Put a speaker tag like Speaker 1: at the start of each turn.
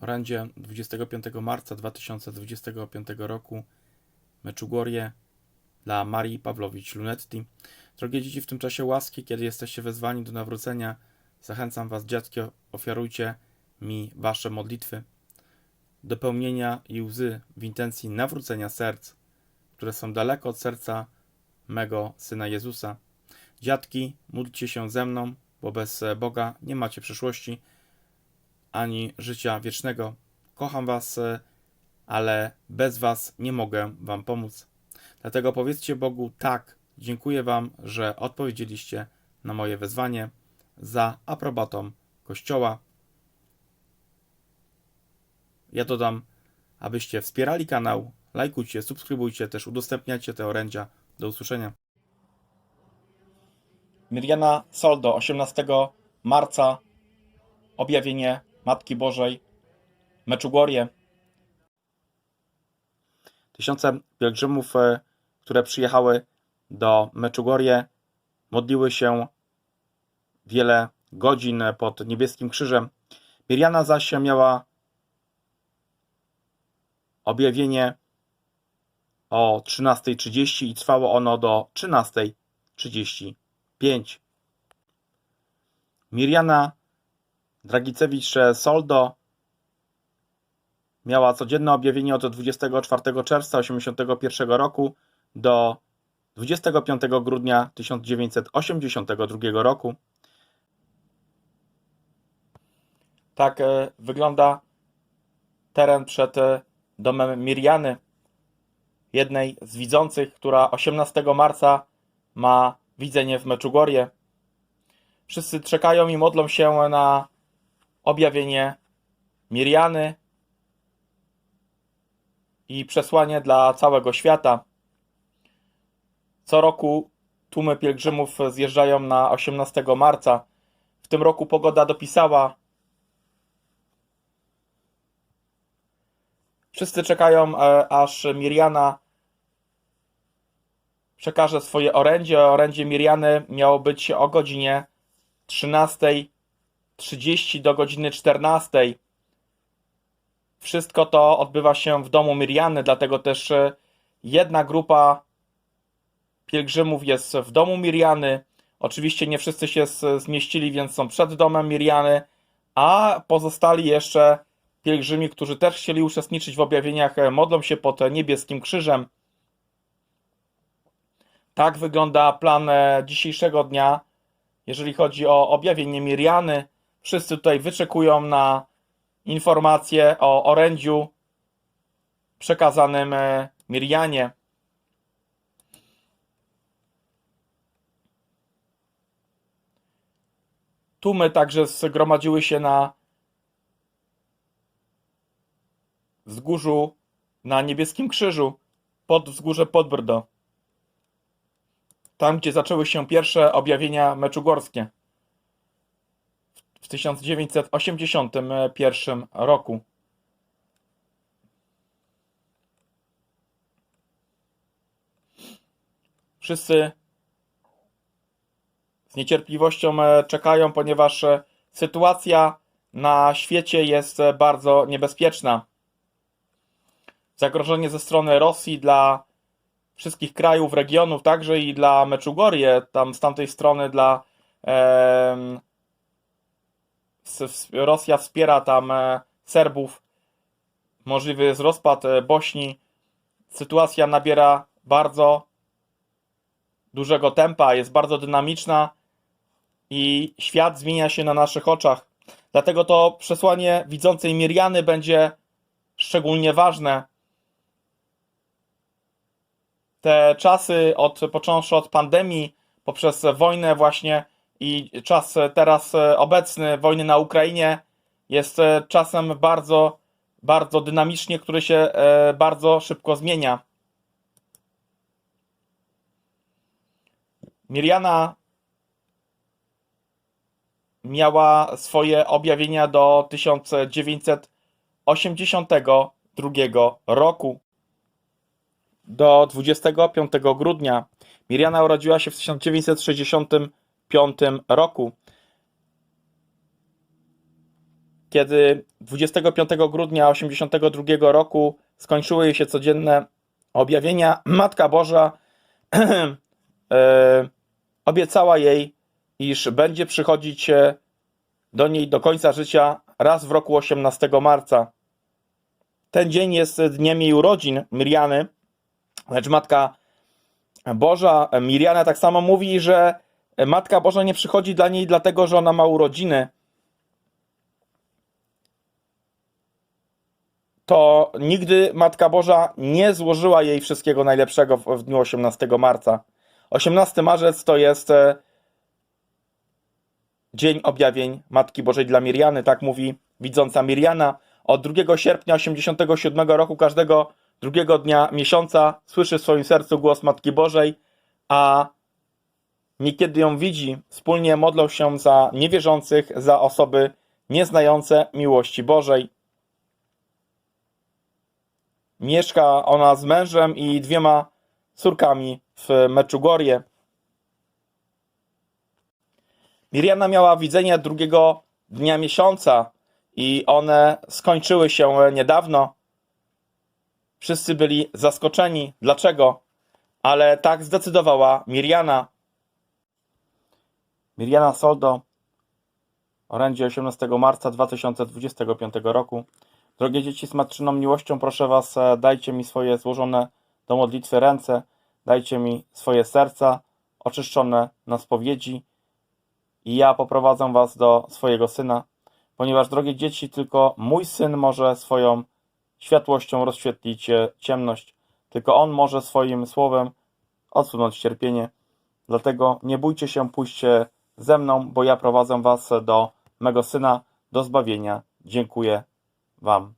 Speaker 1: Orędzie 25 marca 2025 roku Meczugorje dla Marii Pawlowicz Lunetti. Drogie dzieci, w tym czasie łaski, kiedy jesteście wezwani do nawrócenia, zachęcam was, dziadki, ofiarujcie mi wasze modlitwy do pełnienia i łzy w intencji nawrócenia serc, które są daleko od serca mego Syna Jezusa. Dziadki, módlcie się ze mną, bo bez Boga nie macie przyszłości ani życia wiecznego. Kocham was, e, ale bez was nie mogę wam pomóc. Dlatego powiedzcie Bogu tak, dziękuję wam, że odpowiedzieliście na moje wezwanie za aprobatą Kościoła. Ja dodam, abyście wspierali kanał, lajkujcie, subskrybujcie, też udostępniacie te orędzia. Do usłyszenia. Miriana Soldo, 18 marca, objawienie Matki Bożej, Meczugorje. Tysiące pielgrzymów, e, które przyjechały do Meczugorje, modliły się wiele godzin pod niebieskim krzyżem. Miriana zaś miała objawienie o 13.30 i trwało ono do 13.35. Miriana Dragicewicz-Soldo miała codzienne objawienie od 24 czerwca 1981 roku do 25 grudnia 1982 roku. Tak e, wygląda teren przed e, domem Miriany, jednej z widzących, która 18 marca ma widzenie w Meczugorje. Wszyscy czekają i modlą się na objawienie Miriany i przesłanie dla całego świata. Co roku tłumy pielgrzymów zjeżdżają na 18 marca. W tym roku pogoda dopisała. Wszyscy czekają, e, aż Miriana przekaże swoje orędzie. Orędzie Miriany miało być o godzinie 13.30 do godziny 14.00. Wszystko to odbywa się w domu Miriany, dlatego też e, jedna grupa pielgrzymów jest w domu Miriany. Oczywiście nie wszyscy się zmieścili, więc są przed domem Miriany, a pozostali jeszcze pielgrzymi, którzy też chcieli uczestniczyć w objawieniach, e, modlą się pod niebieskim krzyżem. Tak wygląda plan e, dzisiejszego dnia, jeżeli chodzi o objawienie Miriany. Wszyscy tutaj wyczekują na informacje o orędziu przekazanym e, Mirianie. Tłumy także zgromadziły się na wzgórzu, na niebieskim krzyżu, pod wzgórze Podbrdo. Tam, gdzie zaczęły się pierwsze objawienia meczugorskie w 1981 roku. Wszyscy z niecierpliwością e, czekają, ponieważ e, sytuacja na świecie jest e, bardzo niebezpieczna. Zagrożenie ze strony Rosji dla wszystkich krajów, regionów, także i dla Meczugorje, tam z tamtej strony dla Rosja wspiera tam e, Serbów. Możliwy jest rozpad e, Bośni. Sytuacja nabiera bardzo dużego tempa, jest bardzo dynamiczna i świat zmienia się na naszych oczach. Dlatego to przesłanie widzącej Miriany będzie szczególnie ważne. Te czasy, od, począwszy od pandemii, poprzez wojnę właśnie i czas teraz obecny, wojny na Ukrainie, jest czasem bardzo, bardzo dynamicznie, który się e, bardzo szybko zmienia. Miriana miała swoje objawienia do 1982 roku. Do 25 grudnia. Miriana urodziła się w 1965 roku. kiedy 25 grudnia 82 roku skończyły się codzienne objawienia, Matka Boża e, obiecała jej, iż będzie przychodzić do niej do końca życia raz w roku 18 marca. Ten dzień jest dniem jej urodzin, Miriany, lecz Matka Boża, Miriana tak samo mówi, że Matka Boża nie przychodzi dla niej dlatego, że ona ma urodziny, to nigdy Matka Boża nie złożyła jej wszystkiego najlepszego w, w dniu 18 marca. 18 marzec to jest e, Dzień Objawień Matki Bożej dla Miriany, tak mówi widząca Miriana. Od 2 sierpnia 87 roku każdego drugiego dnia miesiąca słyszy w swoim sercu głos Matki Bożej, a niekiedy ją widzi, wspólnie modlą się za niewierzących, za osoby nieznające miłości Bożej. Mieszka ona z mężem i dwiema córkami w Meczugorje. Miriana miała widzenie drugiego dnia miesiąca i one skończyły się niedawno. Wszyscy byli zaskoczeni. Dlaczego? Ale tak zdecydowała Miriana. Miriana Soldo, orędzie 18 marca 2025 roku. Drogie dzieci z matczyną miłością, proszę Was, e, dajcie mi swoje złożone do modlitwy ręce, dajcie mi swoje serca oczyszczone na spowiedzi i ja poprowadzę Was do swojego Syna, ponieważ, drogie dzieci, tylko mój Syn może swoją światłością rozświetlić e, ciemność, tylko On może swoim słowem odsunąć cierpienie. Dlatego nie bójcie się pójść e, ze mną, bo ja prowadzę Was do mego Syna, do zbawienia. Dziękuję Wam.